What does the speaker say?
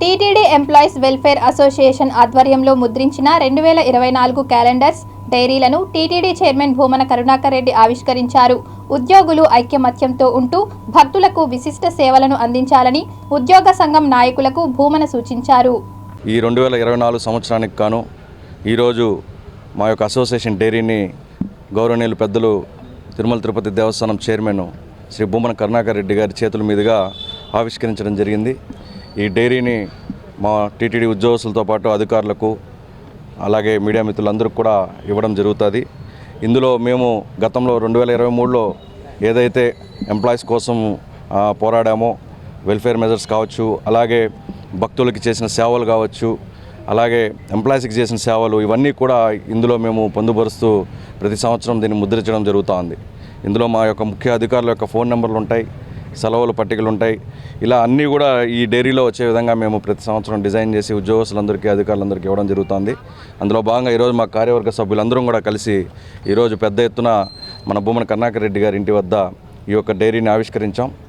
TTD employees welfare association ఆధ్వర్యంలో ముద్రించిన రెండు వేల ఇరవై నాలుగు క్యాలెండర్స్ డైరీలను టీటీడీ చైర్మన్ భూమన కరుణాకర్ రెడ్డి ఆవిష్కరించారు. ఉద్యోగులు ఐక్యమత్యంతో ఉంటూ భక్తులకు విశిష్ట సేవలను అందించాలని ఉద్యోగ సంఘం నాయకులకు భూమన సూచించారు. ఈ రెండు వేల ఇరవై నాలుగు సంవత్సరానికి గాను ఈరోజు మా యొక్క అసోసియేషన్ డైరీని గౌరవనీయులు పెద్దలు తిరుమల తిరుపతి దేవస్థానం చైర్మన్ శ్రీ భూమన కరుణాకర్ రెడ్డి గారి చేతుల మీదుగా ఆవిష్కరించడం జరిగింది. ఈ డైరీని మా టీటీడీ ఉద్యోగస్తులతో పాటు అధికారులకు అలాగే మీడియా మిత్రులందరికీ కూడా ఇవ్వడం జరుగుతుంది. ఇందులో మేము గతంలో రెండు వేల ఇరవై మూడులో ఏదైతే ఎంప్లాయీస్ కోసం పోరాడామో వెల్ఫేర్ మెజర్స్ కావచ్చు అలాగే భక్తులకి చేసిన సేవలు కావచ్చు అలాగే ఎంప్లాయీస్కి చేసిన సేవలు ఇవన్నీ కూడా ఇందులో మేము పొందుపరుస్తూ ప్రతి సంవత్సరం దీన్ని ముద్రించడం జరుగుతూ ఉంది. ఇందులో మా యొక్క ముఖ్య అధికారుల యొక్క ఫోన్ నెంబర్లు ఉంటాయి. సెలవుల పట్టికలు ఉంటాయి. ఇలా అన్నీ కూడా ఈ డైరీలో వచ్చే విధంగా మేము ప్రతి సంవత్సరం డిజైన్ చేసి ఉద్యోగస్తులందరికీ అధికారులందరికీ ఇవ్వడం జరుగుతుంది. అందులో భాగంగా ఈరోజు మా కార్యవర్గ సభ్యులందరం కూడా కలిసి ఈరోజు పెద్ద ఎత్తున మన భూమన కర్ణాకర్ రెడ్డి గారి ఇంటి వద్ద ఈ యొక్క డైరీని ఆవిష్కరించాం.